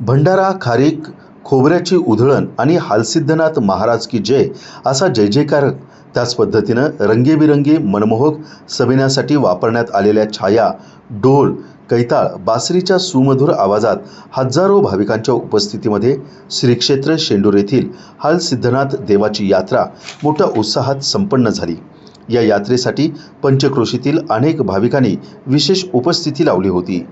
भंडारा खारीक खोबऱ्याची उधळण आणि हालसिद्धनाथ महाराज की जय असा जय जयकार त्याच पद्धतीनं रंगेबिरंगी मनमोहक सबिण्यासाठी वापरण्यात आलेल्या छाया डोल कैताळ बासरीच्या सुमधुर आवाजात हजारो भाविकांच्या उपस्थितीमध्ये श्रीक्षेत्र शेंडूर येथील हालसिद्धनाथ देवाची यात्रा मोठ्या उत्साहात संपन्न झाली. या यात्रेसाठी पंचक्रोशीतील अनेक भाविकांनी विशेष उपस्थिती लावली होती.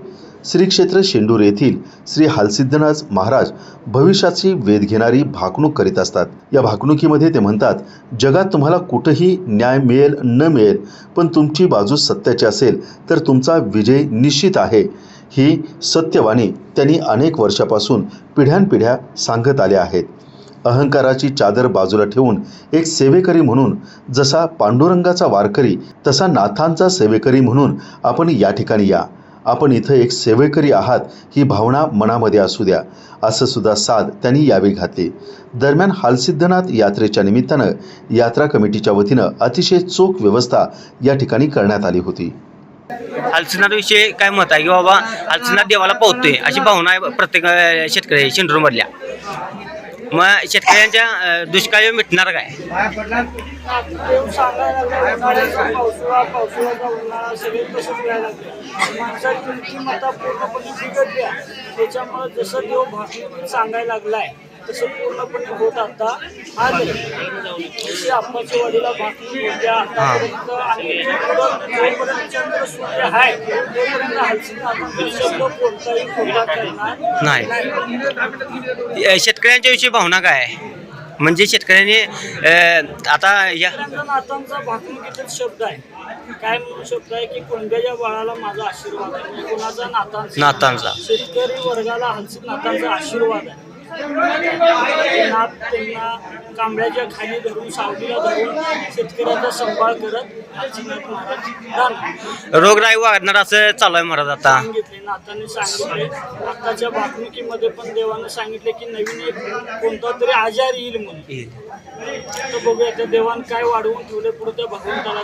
श्री क्षेत्र शेंडूर येथील श्री हालसिद्धनाथ महाराज भविष्याची वेध घेणारी भाकणूक करीत असतात. या भाकणुकीमध्ये ते म्हणतात जगात तुम्हाला कुठंही न्याय मिळेल न मिळेल पण तुमची बाजू सत्याची असेल तर तुमचा विजय निश्चित आहे. ही सत्यवाणी त्यांनी अनेक वर्षापासून पिढ्यानपिढ्या सांगत आल्या आहेत. अहंकाराची चादर बाजूला ठेवून एक सेवेकरी म्हणून जसा पांडुरंगाचा वारकरी तसा नाथांचा सेवेकरी म्हणून आपण या ठिकाणी या. आपण इथं एक सेवेकरी आहात ही भावना मनामध्ये असू द्या. असं सुद्धा साद त्यांनी यावेळी घातले. दरम्यान हालसिद्धनाथ यात्रेच्या निमित्तानं यात्रा कमिटीच्या वतीनं अतिशय चोख व्यवस्था या ठिकाणी करण्यात आली होती. हालसिनाथविषयी काय मत आहे की बाबा हालसिनाथ देवाला पोहतोय अशी भावना आहे प्रत्येक शेतकऱ्या शेतकरी शेंडूर मधल्या मग शेतकऱ्यांच्या अं, दुष्काळी मिटणार काय? देव सांगायला लागला उन्हाळ्याचा पावसाळा पावसाळ्याचा उन्हाळा सगळे तसंच व्हायला लागले माणसाची नीतिमत्ता पूर्णपणे बिघडली आहे त्याच्यामुळे जसं देव भाषेतून सांगायला लागलाय तसं पूर्णपणे होत आता आले नाही. शेतकऱ्यांच्या विषयी भावना काय आहे? म्हणजे शेतकऱ्यांनी आता या भाकणुकीतील शब्द आहे. काय म्हणून शब्द आहे की कोणत्याच्या बाळाला माझा आशीर्वाद आहे. कोणाचा नातांचा? नातांचा. शेतकरी वर्गाला हलसीत नातांचा आशीर्वाद आहे. नाथ त्यांना कांबळ्याच्या खाली धरून सावलीला धरून शेतकऱ्याचा सांभाळ करत महाराज. रोगराई वाढणार असं चालू आहे महाराज आता सांगितले सांगितले आताच्या भाकणुकीमध्ये पण देवानं सांगितले की नवीन एक कोणता तरी आजार येईल म्हणून तर बघूया त्या देवानं काय वाढवून ठेवले पुढे त्या भगवंताला.